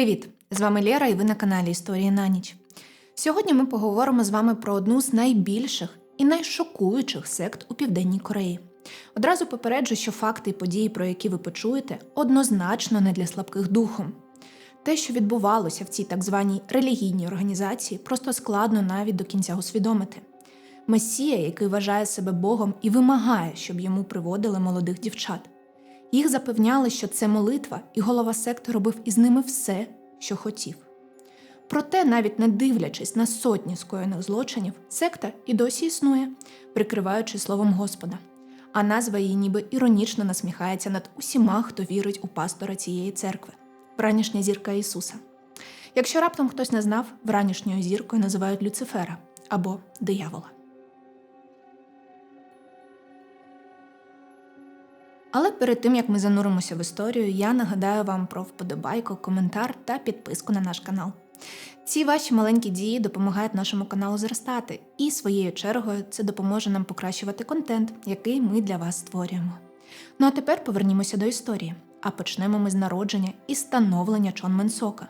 Привіт! З вами Лєра і ви на каналі Історії на ніч. Сьогодні ми поговоримо з вами про одну з найбільших і найшокуючих сект у Південній Кореї. Одразу попереджу, що факти і події, про які ви почуєте, однозначно не для слабких духом. Те, що відбувалося в цій так званій релігійній організації, просто складно навіть до кінця усвідомити. Месія, який вважає себе Богом і вимагає, щоб йому приводили молодих дівчат. Їх запевняли, що це молитва, і голова секти робив із ними все, що хотів. Проте, навіть не дивлячись на сотні скоєних злочинів, секта і досі існує, прикриваючи словом Господа, а назва її ніби іронічно насміхається над усіма, хто вірить у пастора цієї церкви вранішня зірка Ісуса. Якщо раптом хтось не знав, вранішньою зіркою називають Люцифера або диявола. Але перед тим як ми зануримося в історію, я нагадаю вам про вподобайку, коментар та підписку на наш канал. Ці ваші маленькі дії допомагають нашому каналу зростати, і своєю чергою це допоможе нам покращувати контент, який ми для вас створюємо. Ну а тепер повернімося до історії. А почнемо ми з народження і становлення Чон Менсока,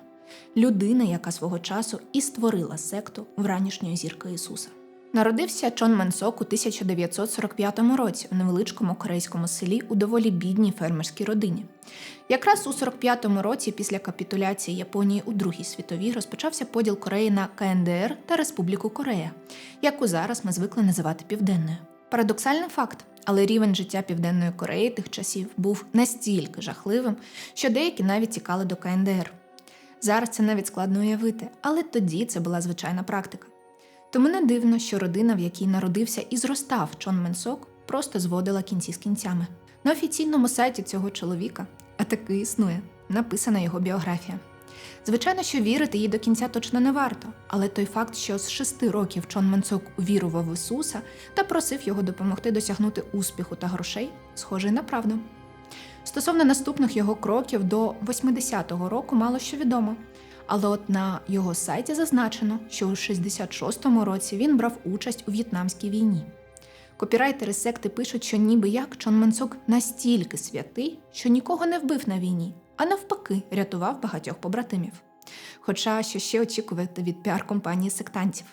людини, яка свого часу і створила секту вранішньої зірки Ісуса. Народився Чон Менсок у 1945 році у невеличкому корейському селі у доволі бідній фермерській родині. Якраз у 45-му році, після капітуляції Японії у Другій світовій, розпочався поділ Кореї на КНДР та Республіку Корея, яку зараз ми звикли називати Південною. Парадоксальний факт, але рівень життя Південної Кореї тих часів був настільки жахливим, що деякі навіть тікали до КНДР. Зараз це навіть складно уявити, але тоді це була звичайна практика. Тому не дивно, що родина, в якій народився і зростав Чон Менсок, просто зводила кінці з кінцями. На офіційному сайті цього чоловіка, а таки існує, написана його біографія. Звичайно, що вірити їй до кінця точно не варто, але той факт, що з шести років Чон Менсок увірував в Ісуса та просив його допомогти досягнути успіху та грошей, схожий на правду. Стосовно наступних його кроків до 80-го року мало що відомо. Але от на його сайті зазначено, що у 66-му році він брав участь у в'єтнамській війні. Копірайтери секти пишуть, що ніби як Чон Менсок настільки святий, що нікого не вбив на війні, а навпаки, рятував багатьох побратимів. Хоча що ще очікувати від піар-компанії сектантів.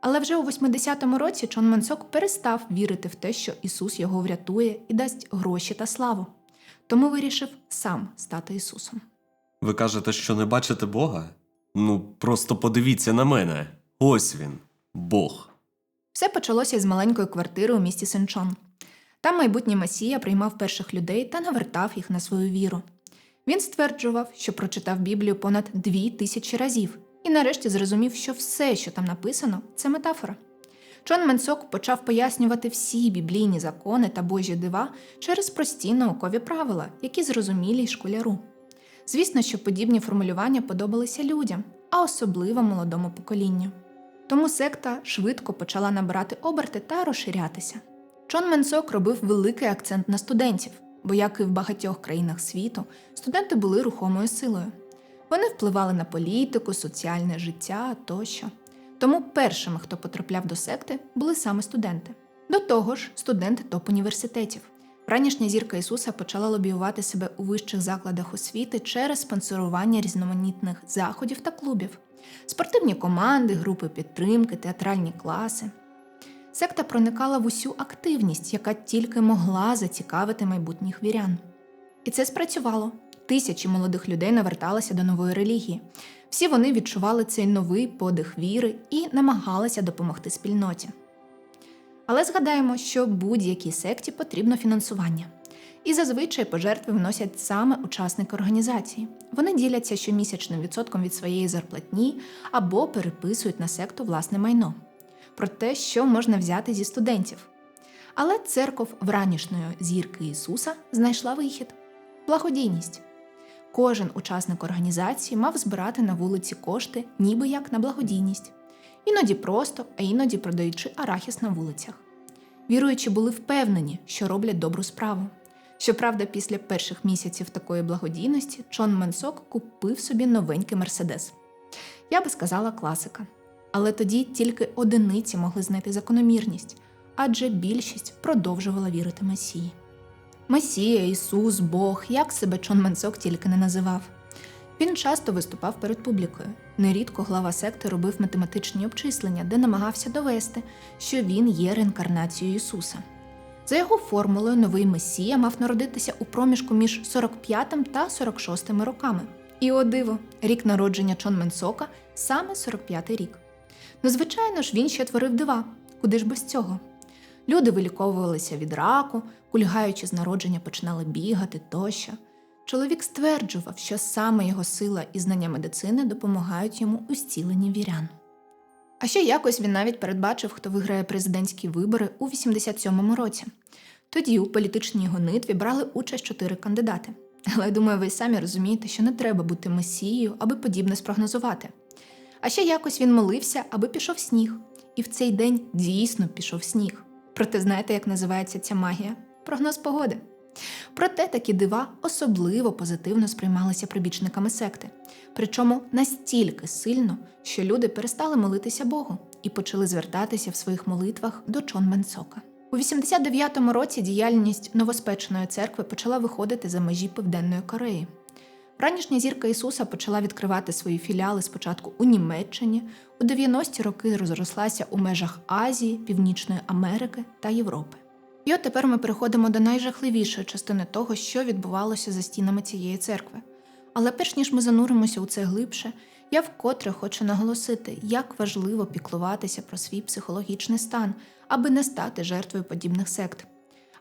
Але вже у 80-му році Чон Менсок перестав вірити в те, що Ісус його врятує і дасть гроші та славу. Тому вирішив сам стати Ісусом. Ви кажете, що не бачите Бога? Ну, просто подивіться на мене. Ось він, Бог. Все почалося з маленької квартири у місті Сенчон. Там майбутній Месія приймав перших людей та навертав їх на свою віру. Він стверджував, що прочитав Біблію понад дві тисячі разів, і нарешті зрозумів, що все, що там написано, це метафора. Чон Менсок почав пояснювати всі біблійні закони та божі дива через прості наукові правила, які зрозумілі й школяру. Звісно, що подібні формулювання подобалися людям, а особливо молодому поколінню. Тому секта швидко почала набирати оберти та розширятися. Чон Менсок робив великий акцент на студентів, бо, як і в багатьох країнах світу, студенти були рухомою силою. Вони впливали на політику, соціальне життя тощо. Тому першими, хто потрапляв до секти, були саме студенти. До того ж, студенти топ-університетів. Ранішня зірка Ісуса почала лобіювати себе у вищих закладах освіти через спонсорування різноманітних заходів та клубів, спортивні команди, групи підтримки, театральні класи. Секта проникала в усю активність, яка тільки могла зацікавити майбутніх вірян. І це спрацювало. Тисячі молодих людей наверталися до нової релігії. Всі вони відчували цей новий подих віри і намагалися допомогти спільноті. Але згадаємо, що будь-якій секті потрібно фінансування. І зазвичай пожертви вносять саме учасники організації. Вони діляться щомісячним відсотком від своєї зарплатні або переписують на секту власне майно про те, що можна взяти зі студентів. Але церков вранішньої зірки Ісуса знайшла вихід благодійність. Кожен учасник організації мав збирати на вулиці кошти, ніби як на благодійність, іноді просто, а іноді продаючи арахіс на вулицях. Віруючі були впевнені, що роблять добру справу. Щоправда, після перших місяців такої благодійності Чон Менсок купив собі новенький мерседес. Я би сказала класика. Але тоді тільки одиниці могли знайти закономірність, адже більшість продовжувала вірити Месії. Месія, Ісус, Бог, як себе Чон Менсок тільки не називав. Він часто виступав перед публікою. Нерідко глава секти робив математичні обчислення, де намагався довести, що він є реінкарнацією Ісуса. За його формулою, новий Месія мав народитися у проміжку між 45 та 46 роками. І о диво, рік народження Чон Менсока саме 45-й рік. Ну, звичайно ж, він ще творив дива. Куди ж без цього? Люди виліковувалися від раку, кульгаючи з народження, починали бігати тощо. Чоловік стверджував, що саме його сила і знання медицини допомагають йому у зціленні вірян. А ще якось він навіть передбачив, хто виграє президентські вибори у 87-му році. Тоді у політичній гонитві брали участь чотири кандидати. Але я думаю, ви самі розумієте, що не треба бути месією, аби подібне спрогнозувати. А ще якось він молився, аби пішов сніг. І в цей день дійсно пішов сніг. Проте знаєте, як називається ця магія? Прогноз погоди. Проте такі дива особливо позитивно сприймалися прибічниками секти, причому настільки сильно, що люди перестали молитися Богу і почали звертатися в своїх молитвах до Чон Менсока. У 89-му році діяльність новоспеченої церкви почала виходити за межі Південної Кореї. Ранішня зірка Ісуса почала відкривати свої філіали спочатку у Німеччині, у 90-ті роки розрослася у межах Азії, Північної Америки та Європи. І от тепер ми переходимо до найжахливішої частини того, що відбувалося за стінами цієї церкви. Але перш ніж ми зануримося у це глибше, я вкотре хочу наголосити, як важливо піклуватися про свій психологічний стан, аби не стати жертвою подібних сект.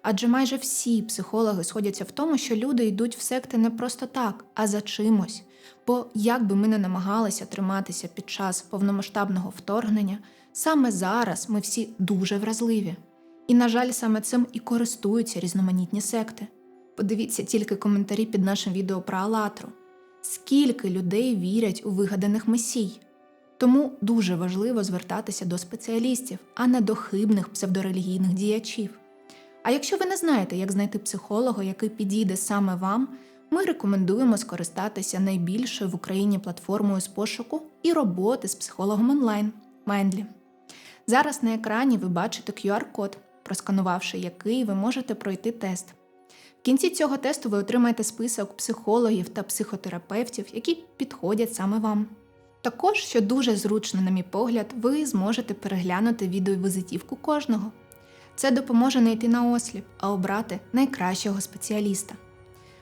Адже майже всі психологи сходяться в тому, що люди йдуть в секти не просто так, а за чимось. Бо як би ми не намагалися триматися під час повномасштабного вторгнення, саме зараз ми всі дуже вразливі. І, на жаль, саме цим і користуються різноманітні секти. Подивіться тільки коментарі під нашим відео про Алатру. Скільки людей вірять у вигаданих месій? Тому дуже важливо звертатися до спеціалістів, а не до хибних псевдорелігійних діячів. А якщо ви не знаєте, як знайти психолога, який підійде саме вам, ми рекомендуємо скористатися найбільшою в Україні платформою з пошуку і роботи з психологом онлайн Mindly. Зараз на екрані ви бачите QR-код, просканувавши який ви можете пройти тест. В кінці цього тесту ви отримаєте список психологів та психотерапевтів, які підходять саме вам. Також, що дуже зручно, на мій погляд, ви зможете переглянути відеовізитівку кожного. Це допоможе не йти на осліп, а обрати найкращого спеціаліста.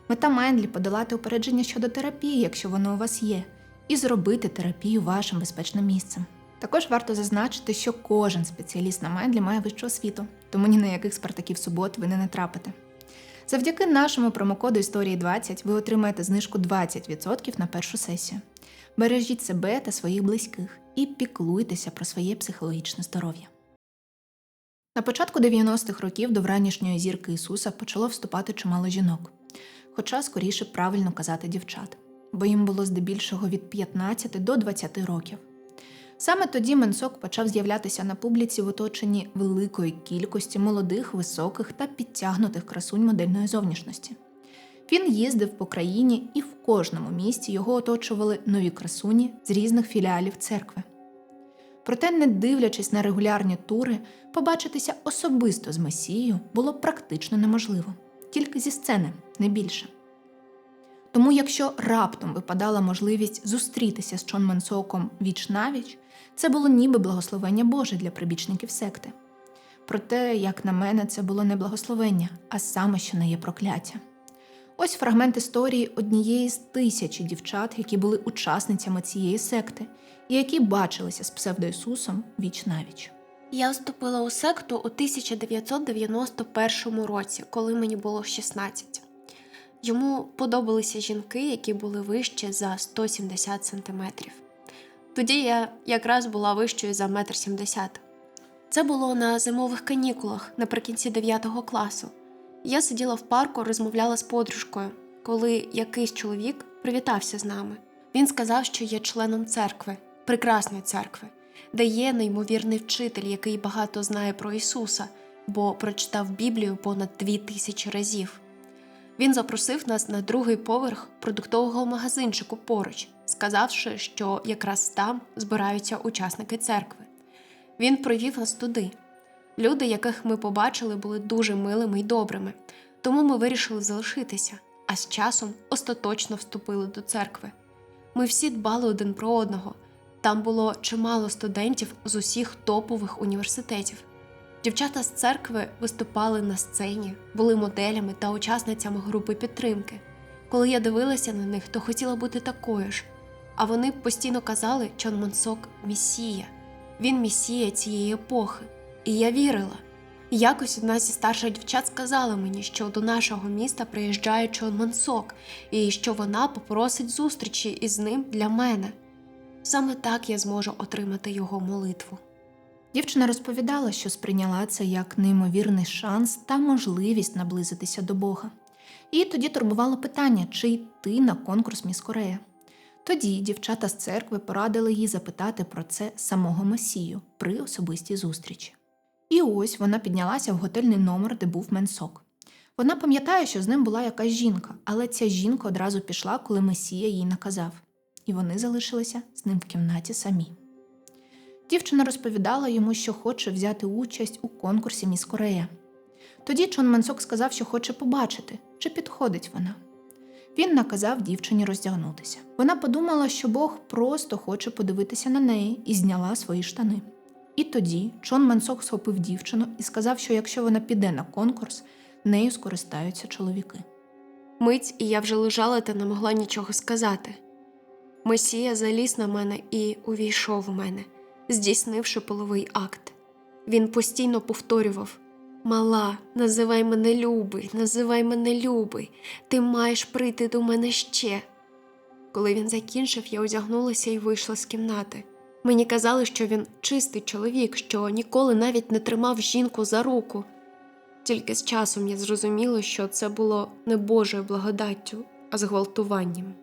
Мета Майндлі подолати упередження щодо терапії, якщо воно у вас є, і зробити терапію вашим безпечним місцем. Також варто зазначити, що кожен спеціаліст на Майндлі має вищу освіту, тому ні на яких спартаків субот ви не натрапите. Завдяки нашому промокоду історії 20 ви отримаєте знижку 20% на першу сесію. Бережіть себе та своїх близьких і піклуйтеся про своє психологічне здоров'я. На початку 90-х років до вранішньої зірки Ісуса почало вступати чимало жінок, хоча скоріше правильно казати дівчат, бо їм було здебільшого від 15 до 20 років. Саме тоді Менсок почав з'являтися на публіці в оточенні великої кількості молодих, високих та підтягнутих красунь модельної зовнішності. Він їздив по країні і в кожному місті його оточували нові красуні з різних філіалів церкви. Проте, не дивлячись на регулярні тури, побачитися особисто з Месією було практично неможливо, тільки зі сцени, не більше. Тому, якщо раптом випадала можливість зустрітися з Чон Менсоком віч навіч, це було ніби благословення Боже для прибічників секти. Проте, як на мене, це було не благословення, а саме, що не є прокляття. Ось фрагмент історії однієї з тисячі дівчат, які були учасницями цієї секти, і які бачилися з псевдоісусом віч навіч. Я вступила у секту у 1991 році, коли мені було 16. Йому подобалися жінки, які були вище за 170 сантиметрів. Тоді я якраз була вищою за 1,70 м. Це було на зимових канікулах наприкінці 9 класу. Я сиділа в парку, розмовляла з подружкою, коли якийсь чоловік привітався з нами. Він сказав, що є членом церкви, прекрасної церкви, де є неймовірний вчитель, який багато знає про Ісуса, бо прочитав Біблію понад дві тисячі разів. Він запросив нас на другий поверх продуктового магазинчику поруч, сказавши, що якраз там збираються учасники церкви. Він провів нас туди. Люди, яких ми побачили, були дуже милими й добрими, тому ми вирішили залишитися, а з часом остаточно вступили до церкви. Ми всі дбали один про одного. Там було чимало студентів з усіх топових університетів. Дівчата з церкви виступали на сцені, були моделями та учасницями групи підтримки. Коли я дивилася на них, то хотіла бути такою ж. А вони постійно казали, Чон Монсок місія. Він місія цієї епохи. І я вірила. Якось одна зі старших дівчат сказала мені, що до нашого міста приїжджає Чон Монсок, і що вона попросить зустрічі із ним для мене. Саме так я зможу отримати його молитву. Дівчина розповідала, що сприйняла це як неймовірний шанс та можливість наблизитися до Бога. І тоді турбувало питання, чи йти на конкурс Міс Корея. Тоді дівчата з церкви порадили їй запитати про це самого Месію при особистій зустрічі. І ось вона піднялася в готельний номер, де був Менсок. Вона пам'ятає, що з ним була якась жінка, але ця жінка одразу пішла, коли Месія їй наказав, і вони залишилися з ним в кімнаті самі. Дівчина розповідала йому, що хоче взяти участь у конкурсі Міс Корея. Тоді Чон Мансок сказав, що хоче побачити, чи підходить вона. Він наказав дівчині роздягнутися. Вона подумала, що Бог просто хоче подивитися на неї і зняла свої штани. І тоді Чон Мансок схопив дівчину і сказав, що якщо вона піде на конкурс, нею скористаються чоловіки. Мить, і я вже лежала та не могла нічого сказати. Месія заліз на мене і увійшов у мене, здійснивши половий акт. Він постійно повторював: Мала, називай мене любий, називай мене любий, ти маєш прийти до мене ще. Коли він закінчив, я одягнулася і вийшла з кімнати. Мені казали, що він чистий чоловік, що ніколи навіть не тримав жінку за руку. Тільки з часом я зрозуміла, що це було не Божою благодаттю, а зґвалтуванням.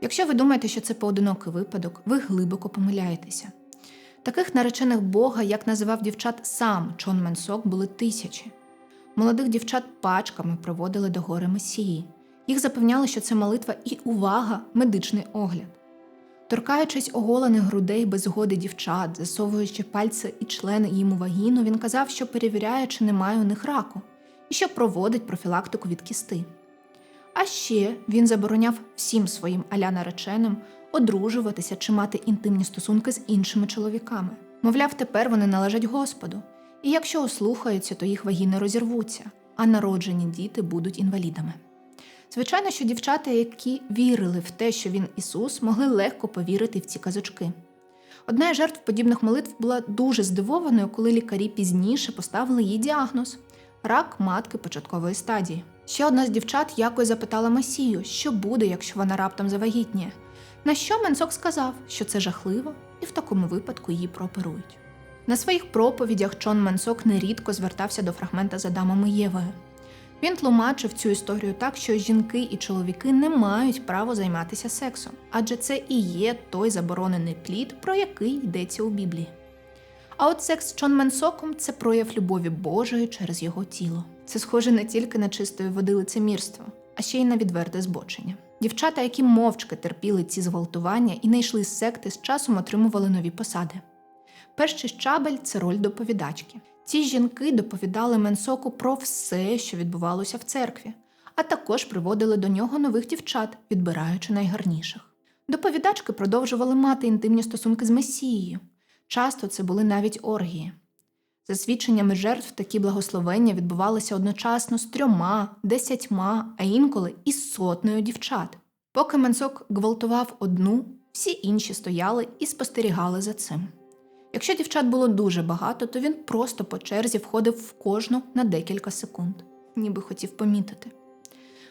Якщо ви думаєте, що це поодинокий випадок, ви глибоко помиляєтеся. Таких наречених Бога, як називав дівчат сам Чон Менсок, були тисячі. Молодих дівчат пачками приводили до гори Месії. Їх запевняли, що це молитва і увага, медичний огляд. Торкаючись оголених грудей без згоди дівчат, засовуючи пальці і члени їм у вагіну, він казав, що перевіряє, чи немає у них раку, і що проводить профілактику від кісти. А ще він забороняв всім своїм аля нареченим одружуватися чи мати інтимні стосунки з іншими чоловіками. Мовляв, тепер вони належать Господу, і якщо ослухаються, то їх вагіни розірвуться, а народжені діти будуть інвалідами. Звичайно, що дівчата, які вірили в те, що він Ісус, могли легко повірити в ці казочки. Одна із жертв подібних молитв була дуже здивованою, коли лікарі пізніше поставили їй діагноз рак матки початкової стадії. Ще одна з дівчат якось запитала Месію, що буде, якщо вона раптом завагітніє. На що Менсок сказав, що це жахливо, і в такому випадку її прооперують. На своїх проповідях Чон Менсок нерідко звертався до фрагмента з Адамом і Євою. Він тлумачив цю історію так, що жінки і чоловіки не мають права займатися сексом, адже це і є той заборонений плід, про який йдеться у Біблії. А от секс з Чон Менсоком це прояв любові Божої через його тіло. Це схоже не тільки на чистої води лицемірство, а ще й на відверте збочення. Дівчата, які мовчки терпіли ці зґвалтування і не йшли з секти, з часом отримували нові посади. Перший щабель це роль доповідачки. Ці жінки доповідали Менсоку про все, що відбувалося в церкві, а також приводили до нього нових дівчат, відбираючи найгарніших. Доповідачки продовжували мати інтимні стосунки з Месією. Часто це були навіть оргії. За свідченнями жертв, такі благословення відбувалися одночасно з трьома, десятьма, а інколи і сотнею дівчат. Поки Менсок гвалтував одну, всі інші стояли і спостерігали за цим. Якщо дівчат було дуже багато, то він просто по черзі входив в кожну на декілька секунд, ніби хотів помітити.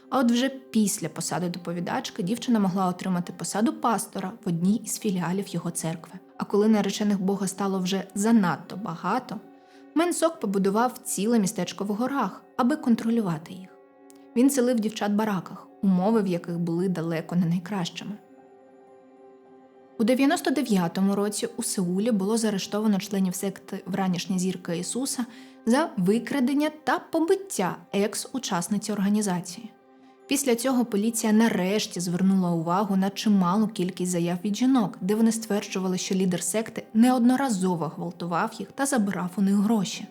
А от вже після посади доповідачки дівчина могла отримати посаду пастора в одній із філіалів його церкви. А коли наречених Бога стало вже занадто багато, Менсок побудував ціле містечко в горах, аби контролювати їх. Він селив дівчат бараках, умови в яких були далеко не найкращими. У 99-му році у Сеулі було заарештовано членів секти Вранішня зірка Ісуса за викрадення та побиття екс-учасниці організації. Після цього поліція нарешті звернула увагу на чималу кількість заяв від жінок, де вони стверджували, що лідер секти неодноразово гвалтував їх та забирав у них гроші.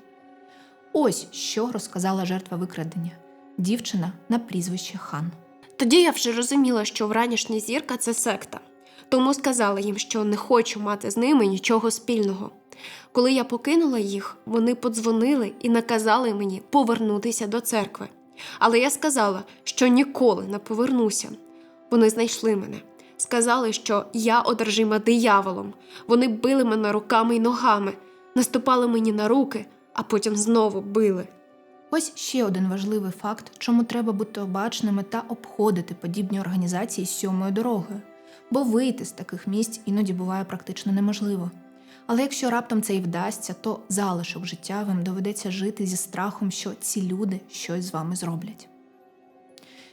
Ось що розказала жертва викрадення дівчина на прізвище Хан. Тоді я вже розуміла, що вранішня зірка це секта. тому сказала їм, що не хочу мати з ними нічого спільного. Коли я покинула їх, вони подзвонили і наказали мені повернутися до церкви. Але я сказала, що ніколи не повернуся. Вони знайшли мене. Сказали, що я одержима дияволом. Вони били мене руками й ногами, наступали мені на руки, а потім знову били. Ось ще один важливий факт, чому треба бути обачними та обходити подібні організації з сьомою дорогою, бо вийти з таких місць іноді буває практично неможливо. Але якщо раптом це і вдасться, то залишок життя вам доведеться жити зі страхом, що ці люди щось з вами зроблять.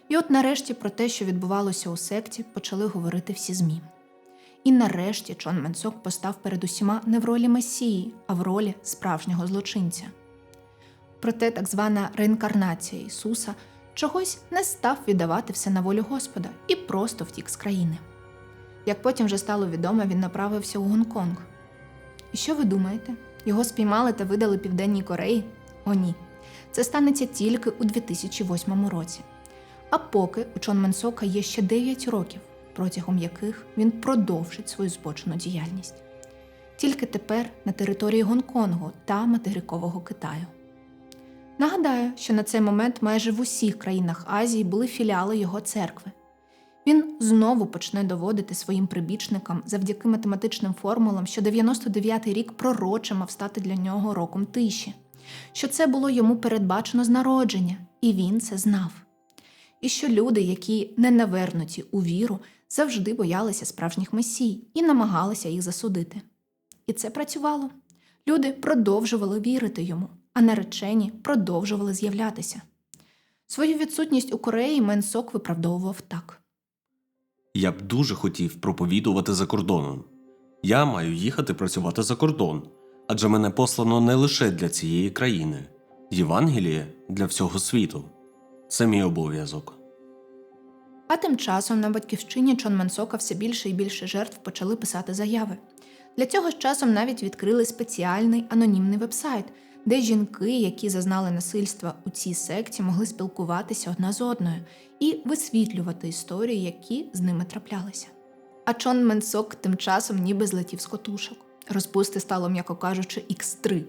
І от нарешті про те, що відбувалося у секті, почали говорити всі ЗМІ. І нарешті Чон Менсок постав перед усіма не в ролі месії, а в ролі справжнього злочинця. Проте так звана реінкарнація Ісуса чогось не став віддавати все на волю Господа і просто втік з країни. Як потім вже стало відомо, він направився у Гонконг. І що ви думаєте? Його спіймали та видали Південній Кореї? О, ні. Це станеться тільки у 2008 році. А поки у Чон Менсока є ще 9 років, протягом яких він продовжить свою збочену діяльність. Тільки тепер на території Гонконгу та материкового Китаю. Нагадаю, що на цей момент майже в усіх країнах Азії були філіали його церкви. Він знову почне доводити своїм прибічникам завдяки математичним формулам, що 99-й рік пророче мав стати для нього роком тиші, що це було йому передбачено з народження, і він це знав. І що люди, які не навернуті у віру, завжди боялися справжніх месій і намагалися їх засудити. І це працювало. Люди продовжували вірити йому, а наречені продовжували з'являтися. Свою відсутність у Кореї Менсок виправдовував так. Я б дуже хотів проповідувати за кордоном. Я маю їхати працювати за кордон, адже мене послано не лише для цієї країни, Євангеліє для всього світу. Це мій обов'язок. А тим часом на батьківщині Чон Менсока все більше і більше жертв почали писати заяви. Для цього з часом навіть відкрили спеціальний анонімний вебсайт, де жінки, які зазнали насильства у цій секті, могли спілкуватися одна з одною і висвітлювати історії, які з ними траплялися. А Чон Менсок тим часом ніби злетів з котушок. Розпусти стало, м'яко кажучи, X3.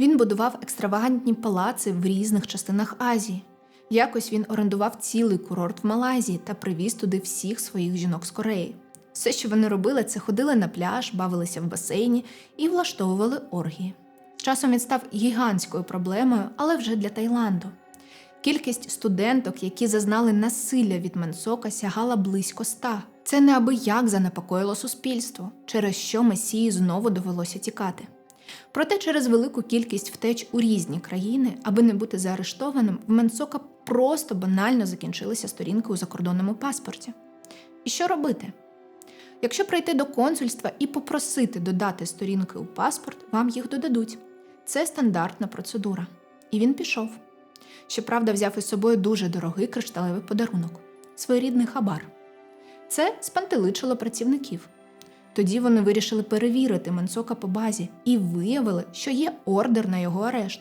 Він будував екстравагантні палаци в різних частинах Азії. Якось він орендував цілий курорт в Малайзії та привіз туди всіх своїх жінок з Кореї. Все, що вони робили, це ходили на пляж, бавилися в басейні і влаштовували оргії. Часом він став гігантською проблемою, але вже для Таїланду. Кількість студенток, які зазнали насилля від Менсока, сягала близько ста. Це неабияк занепокоїло суспільство, через що Месії знову довелося тікати. Проте через велику кількість втеч у різні країни, аби не бути заарештованим, в Менсока просто банально закінчилися сторінки у закордонному паспорті. І що робити? Якщо прийти до консульства і попросити додати сторінки у паспорт, вам їх додадуть. Це стандартна процедура. І він пішов. Щоправда, взяв із собою дуже дорогий кришталевий подарунок своєрідний хабар. Це спантеличило працівників. Тоді вони вирішили перевірити Менсока по базі і виявили, що є ордер на його арешт.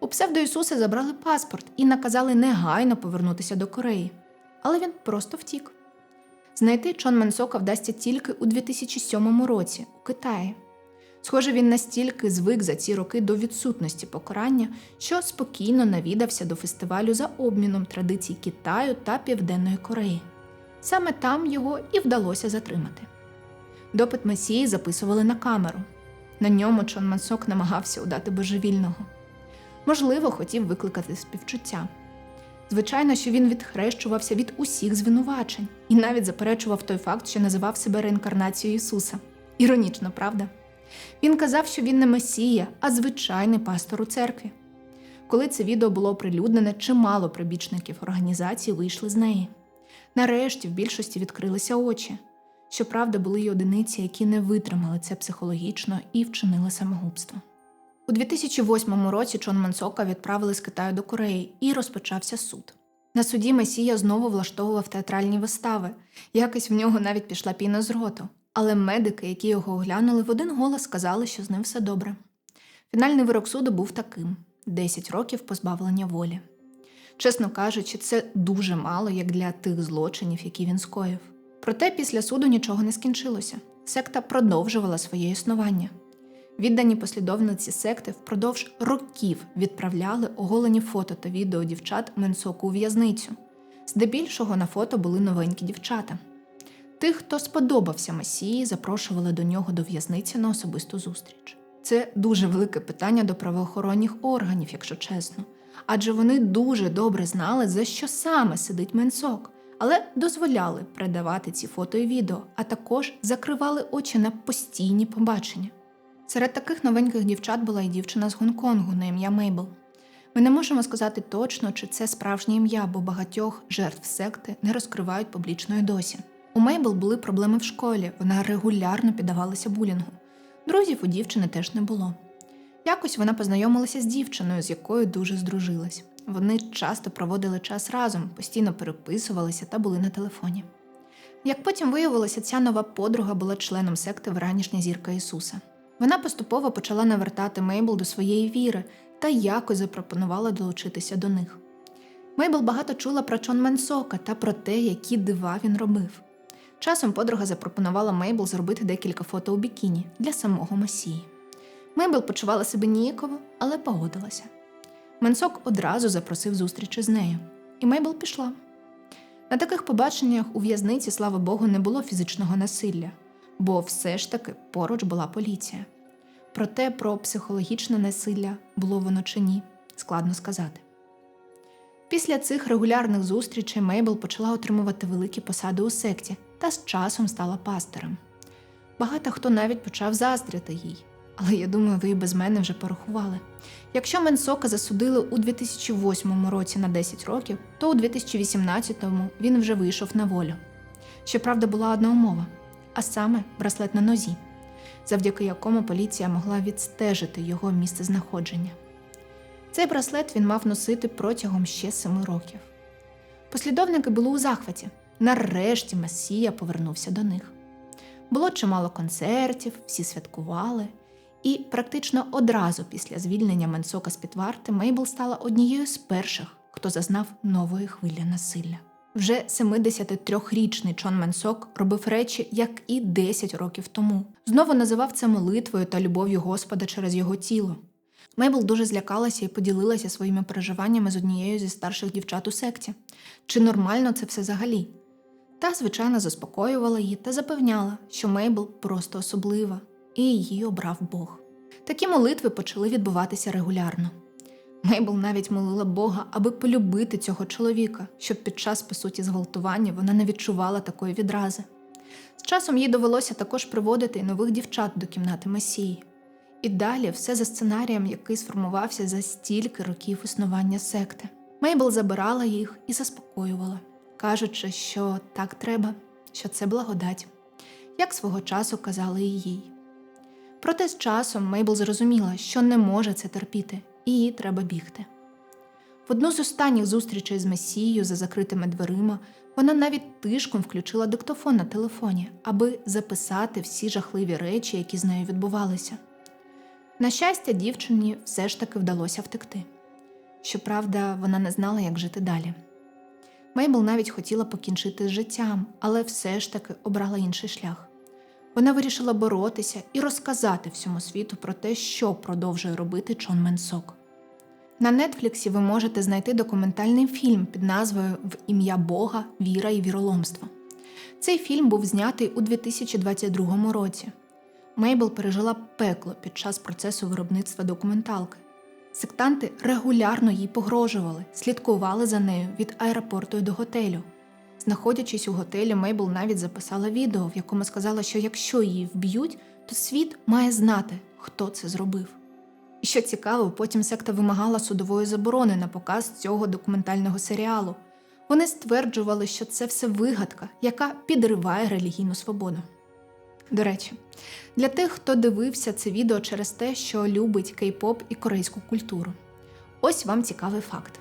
У псевдо Ісуса забрали паспорт і наказали негайно повернутися до Кореї. Але він просто втік. Знайти Чон Менсока вдасться тільки у 2007 році у Китаї. Схоже, він настільки звик за ці роки до відсутності покарання, що спокійно навідався до фестивалю за обміном традицій Китаю та Південної Кореї. Саме там його і вдалося затримати. Допит Месії записували на камеру. На ньому Чон Мансок намагався удати божевільного. Можливо, хотів викликати співчуття. Звичайно, що він відхрещувався від усіх звинувачень і навіть заперечував той факт, що називав себе реінкарнацією Ісуса. Іронічно, правда? Він казав, що він не месія, а звичайний пастор у церкві. Коли це відео було оприлюднене, чимало прибічників організації вийшли з неї. Нарешті в більшості відкрилися очі. Щоправда, були й одиниці, які не витримали це психологічно і вчинили самогубство. У 2008 році Чон Мансока відправили з Китаю до Кореї і розпочався суд. На суді Месія знову влаштовував театральні вистави. Якось в нього навіть пішла піна з роту. Але медики, які його оглянули, в один голос сказали, що з ним все добре. Фінальний вирок суду був таким: 10 років позбавлення волі. Чесно кажучи, це дуже мало як для тих злочинів, які він скоїв. Проте після суду нічого не скінчилося. Секта продовжувала своє існування. Віддані послідовниці секти впродовж років відправляли оголені фото та відео дівчат Менсоку у в'язницю. Здебільшого на фото були новенькі дівчата. Тих, хто сподобався Месії, запрошували до нього до в'язниці на особисту зустріч. Це дуже велике питання до правоохоронних органів, якщо чесно. Адже вони дуже добре знали, за що саме сидить Менсок, але дозволяли передавати ці фото і відео, а також закривали очі на постійні побачення. Серед таких новеньких дівчат була і дівчина з Гонконгу на ім'я Мейбл. Ми не можемо сказати точно, чи це справжнє ім'я, бо багатьох жертв секти не розкривають публічно і досі. У Мейбл були проблеми в школі, вона регулярно піддавалася булінгу. Друзів у дівчини теж не було. Якось вона познайомилася з дівчиною, з якою дуже здружилась. Вони часто проводили час разом, постійно переписувалися та були на телефоні. Як потім виявилося, ця нова подруга була членом секти Вранішня зірка Ісуса. Вона поступово почала навертати Мейбл до своєї віри та якось запропонувала долучитися до них. Мейбл багато чула про Чон Менсока та про те, які дива він робив. Часом подруга запропонувала Мейбл зробити декілька фото у бікіні для самого Месії. Мейбл почувала себе ніяково, але погодилася. Менсок одразу запросив зустрічі з нею, і Мейбл пішла. На таких побаченнях у в'язниці, слава Богу, не було фізичного насилля, бо все ж таки поруч була поліція. Проте про психологічне насилля було воно чи ні, складно сказати. Після цих регулярних зустрічей Мейбл почала отримувати великі посади у секті та з часом стала пастором. Багато хто навіть почав заздрити їй, але я думаю, ви і без мене вже порахували. Якщо Менсока засудили у 2008 році на 10 років, то у 2018-му він вже вийшов на волю. Щоправда, була одна умова, а саме браслет на нозі, завдяки якому поліція могла відстежити його місце знаходження. Цей браслет він мав носити протягом ще семи років. Послідовники були у захваті. Нарешті Месія повернувся до них. Було чимало концертів, всі святкували, і практично одразу після звільнення Менсока з під варти Мейбл стала однією з перших, хто зазнав нової хвилі насилля. Вже 73-річний Чон Менсок робив речі, як і 10 років тому. Знову називав це молитвою та любов'ю Господа через його тіло. Мейбл дуже злякалася і поділилася своїми переживаннями з однією зі старших дівчат у секті. Чи нормально це все взагалі? Та, звичайно, заспокоювала її та запевняла, що Мейбл просто особлива, і її обрав Бог. Такі молитви почали відбуватися регулярно. Мейбл навіть молила Бога, аби полюбити цього чоловіка, щоб під час, по суті, зґвалтування вона не відчувала такої відрази. З часом їй довелося також приводити нових дівчат до кімнати Месії. І далі все за сценарієм, який сформувався за стільки років існування секти. Мейбл забирала їх і заспокоювала, кажучи, що так треба, що це благодать, як свого часу казали і їй. Проте з часом Мейбл зрозуміла, що не може це терпіти, і їй треба бігти. В одну з останніх зустрічей з Месією за закритими дверима вона навіть тишком включила диктофон на телефоні, аби записати всі жахливі речі, які з нею відбувалися. На щастя, дівчині все ж таки вдалося втекти. Щоправда, вона не знала, як жити далі. Мейбл навіть хотіла покінчити з життям, але все ж таки обрала інший шлях. Вона вирішила боротися і розказати всьому світу про те, що продовжує робити Чон Менсок. На Нетфліксі ви можете знайти документальний фільм під назвою В ім'я Бога, Віра і віроломство. Цей фільм був знятий у 2022 році. Мейбл пережила пекло під час процесу виробництва документалки. Сектанти регулярно їй погрожували, слідкували за нею від аеропорту до готелю. Знаходячись у готелі, Мейбл навіть записала відео, в якому сказала, що якщо її вб'ють, то світ має знати, хто це зробив. І що цікаво, потім секта вимагала судової заборони на показ цього документального серіалу. Вони стверджували, що це все вигадка, яка підриває релігійну свободу. До речі, для тих, хто дивився це відео через те, що любить кей-поп і корейську культуру. Ось вам цікавий факт.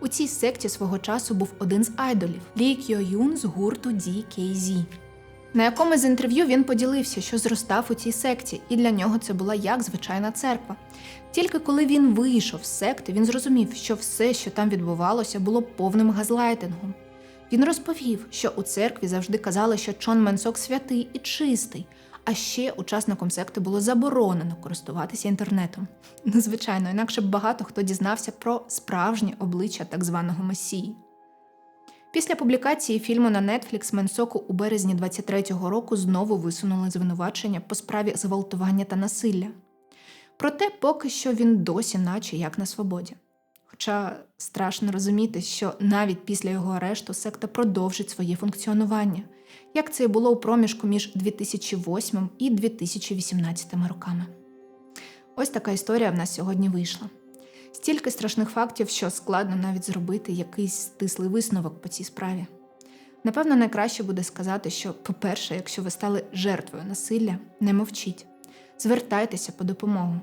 У цій секті свого часу був один з айдолів Лі Кьо Юн з гурту DKZ. На якомусь з інтерв'ю він поділився, що зростав у цій секті, і для нього це була як звичайна церква. Тільки коли він вийшов з секти, він зрозумів, що все, що там відбувалося, було повним газлайтингом. Він розповів, що у церкві завжди казали, що Чон Менсок святий і чистий, а ще учасникам секти було заборонено користуватися інтернетом. Ну, звичайно, інакше б багато хто дізнався про справжнє обличчя так званого Месії. Після публікації фільму на Netflix Менсоку у березні 23-го року знову висунули звинувачення по справі зґвалтування та насилля. Проте поки що він досі, наче як на свободі. Хоча страшно розуміти, що навіть після його арешту секта продовжить своє функціонування, як це і було у проміжку між 2008 і 2018 роками. Ось така історія в нас сьогодні вийшла. Стільки страшних фактів, що складно навіть зробити якийсь стислий висновок по цій справі. Напевно, найкраще буде сказати, що, по-перше, якщо ви стали жертвою насилля, не мовчіть, звертайтеся по допомогу.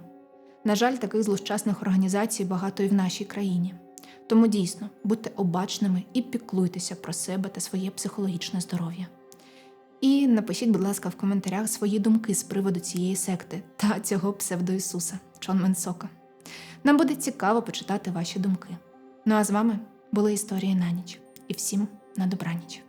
На жаль, таких злощасних організацій багато і в нашій країні. Тому дійсно будьте обачними і піклуйтеся про себе та своє психологічне здоров'я. І напишіть, будь ласка, в коментарях свої думки з приводу цієї секти та цього псевдоісуса Чон Менсока. Нам буде цікаво почитати ваші думки. Ну а з вами були історії на ніч. І всім на добраніч.